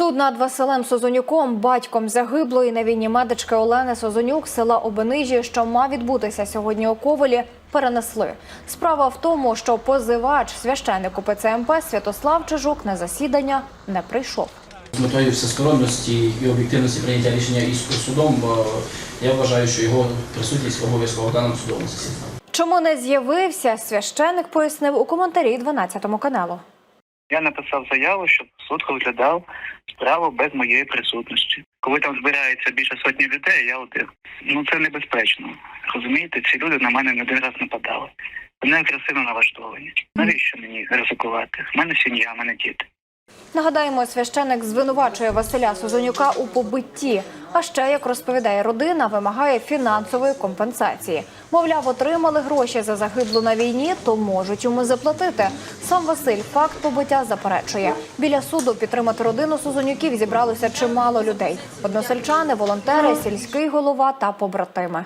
Суд над Василем Созонюком, батьком загиблої на війні медички Олени Созонюк села Обенижі, що мав відбутися сьогодні у Ковелі, перенесли. Справа в тому, що позивач священник УПЦ МП Святослав Чижук на засідання не прийшов. З метою всесторонності і об'єктивності прийняття рішення із судом, я вважаю, що його присутність обов'язково в даному судовому засіданні. Чому не з'явився, священник пояснив у коментарі 12 каналу. Я написав заяву, щоб суд розглядав справу без моєї присутності. Коли там збирається більше сотні людей, я один. Ну це небезпечно. Розумієте, ці люди на мене не один раз нападали. Вони агресивно налаштовані. Навіщо мені ризикувати? У мене сім'я, у мене діти. Нагадаємо, священик звинувачує Василя Созонюка у побитті. А ще, як розповідає родина, вимагає фінансової компенсації. Мовляв, отримали гроші за загиблу на війні, то можуть йому заплатити. Сам Василь факт побиття заперечує. Біля суду підтримати родину Созонюків зібралося чимало людей: односельчани, волонтери, сільський голова та побратими.